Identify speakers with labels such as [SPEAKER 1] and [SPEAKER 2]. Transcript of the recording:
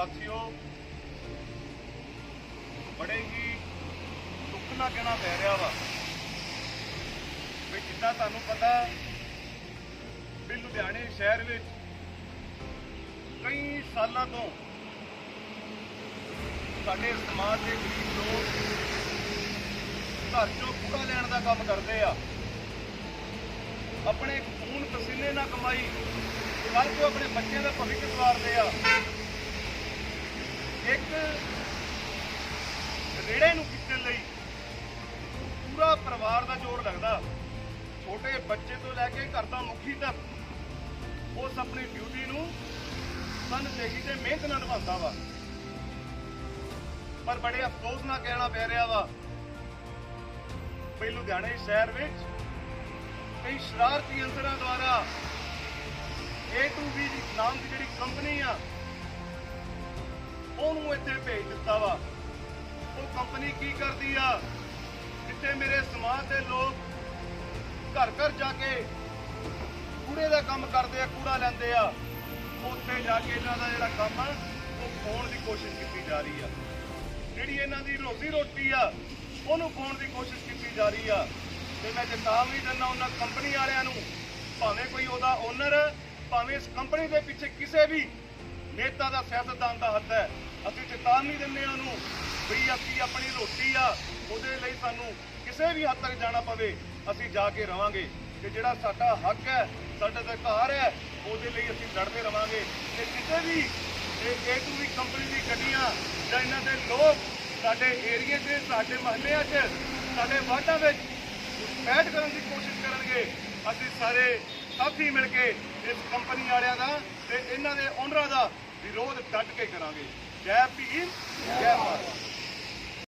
[SPEAKER 1] ਸਾਥੀਓ, ਬੜੇ ਹੀ ਦੁੱਖ ਨਾਲ ਕਹਿਣਾ ਪੈ ਰਿਹਾ ਵਾ ਵੀ ਜਿੱਦਾਂ ਤੁਹਾਨੂੰ ਪਤਾ, ਵੀ ਲੁਧਿਆਣੇ ਸ਼ਹਿਰ ਵਿੱਚ ਕਈ ਸਾਲਾਂ ਤੋਂ ਸਾਡੇ ਸਮਾਜ ਦੇ ਗਰੀਬ ਲੋਕ ਘਰ ਚੋਂ ਕੂੜਾ ਲੈਣ ਦਾ ਕੰਮ ਕਰਦੇ ਆ। ਆਪਣੇ ਖੂਨ ਪਸੀਨੇ ਨਾਲ ਕਮਾਈ ਕੱਲ ਤੋਂ ਆਪਣੇ ਬੱਚਿਆਂ ਦਾ ਭਵਿੱਖ ਸਵਾਰਦੇ ਆ। ਇੱਕ ਰੇੜੇ ਨੂੰ ਖਿੱਚਣ ਲਈ ਪੂਰਾ ਪਰਿਵਾਰ ਦਾ ਜ਼ੋਰ ਲੱਗਦਾ। ਛੋਟੇ ਬੱਚੇ ਤੋਂ ਲੈ ਕੇ ਘਰ ਦਾ ਮੁਖੀ ਤੱਕ ਉਸ ਆਪਣੀ ਡਿਊਟੀ ਨੂੰ ਤਨ ਤੇ ਮਿਹਨਤ ਨਾਲ ਨਿਭਾਉਂਦਾ ਵਾ। ਪਰ ਬੜੇ ਅਫਸੋਸ ਨਾਲ ਕਹਿਣਾ ਪੈ ਰਿਹਾ ਵਾ ਵੀ ਲੁਧਿਆਣੇ ਸ਼ਹਿਰ ਵਿੱਚ ਕਈ ਸ਼ਰਾਰਤੀ ਅੰਸਰਾਂ ਦੁਆਰਾ A to B ਨਾਮ ਦੀ ਜਿਹੜੀ ਕੰਪਨੀ ਆ ਉਹਨੂੰ ਇੱਥੇ ਭੇਜ ਦਿੱਤਾ ਵਾ? ਉਹ ਕੰਪਨੀ ਕੀ ਕਰਦੀ ਆ? ਜਿੱਥੇ ਮੇਰੇ ਸਮਾਜ ਦੇ ਲੋਕ ਘਰ ਘਰ ਜਾ ਕੇ ਕੂੜੇ ਦਾ ਕੰਮ ਕਰਦੇ ਆ, ਕੂੜਾ ਲੈਂਦੇ ਆ। ਉੱਥੇ ਜਾ ਕੇ ਇਹਨਾਂ ਦਾ ਜਿਹੜਾ ਕੰਮ ਆ, ਉਹ ਖੋਣ ਦੀ ਕੋਸ਼ਿਸ਼ ਕੀਤੀ ਜਾ ਰਹੀ ਆ। ਜਿਹੜੀ ਇਹਨਾਂ ਦੀ ਰੋਜ਼ੀ ਰੋਟੀ ਆ, ਉਹਨੂੰ ਖੋਣ ਦੀ ਕੋਸ਼ਿਸ਼ ਕੀਤੀ ਜਾ ਰਹੀ ਆ। ਤੇ ਮੈਂ ਚੇਤਾਵਨੀ ਦਿੰਦਾ ਉਹਨਾਂ ਕੰਪਨੀ ਵਾਲਿਆਂ ਨੂੰ, ਭਾਵੇਂ ਕੋਈ ਉਹਦਾ ਓਨਰ ਭਾਵੇਂ ਇਸ ਕੰਪਨੀ ਦੇ ਪਿੱਛੇ ਕਿਸੇ ਵੀ ਨੇਤਾ ਦਾ ਸਿਆਸਤਦਾਨ ਦਾ ਹੱਥ ਹੈ। ਅਸੀਂ ਚੇਤਾਵਨੀ ਦਿੰਦੇ ਹਾਂ ਉਹਨੂੰ ਵੀ ਅਸੀਂ ਆਪਣੀ ਰੋਟੀ ਆ, ਉਹਦੇ ਲਈ ਸਾਨੂੰ ਕਿਸੇ ਵੀ ਹੱਦ ਤੱਕ ਜਾਣਾ ਪਵੇ, ਅਸੀਂ ਜਾ ਕੇ ਰਵਾਂਗੇ। ਤੇ ਜਿਹੜਾ ਸਾਡਾ ਹੱਕ ਹੈ, ਸਾਡਾ ਅਧਿਕਾਰ ਹੈ, ਉਹਦੇ ਲਈ ਅਸੀਂ ਲੜਦੇ ਰਵਾਂਗੇ। ਤੇ ਕਿਸੇ ਵੀ ਇਹ ਏ ਟੂ ਵੀ ਕੰਪਨੀ ਦੀ ਗੱਡੀਆਂ ਜਾਂ ਇਹਨਾਂ ਦੇ ਲੋਕ ਸਾਡੇ ਏਰੀਏ 'ਚ, ਸਾਡੇ ਮਹੱਲਿਆਂ 'ਚ, ਸਾਡੇ ਵਾਰਡਾਂ ਵਿੱਚ ਬੈਠ ਕਰਨ ਦੀ ਕੋਸ਼ਿਸ਼ ਕਰਨਗੇ, ਅਸੀਂ ਸਾਰੇ ਸਾਥੀ ਮਿਲ ਕੇ ਇਸ ਕੰਪਨੀ ਵਾਲਿਆਂ ਦਾ ਤੇ ਇਹਨਾਂ ਦੇ ਓਨਰਾਂ ਦਾ ਵਿਰੋਧ ਡਟ ਕੇ ਕਰਾਂਗੇ। ਜੈ ਭੀਮ, ਜੈ ਭਾਰਤ।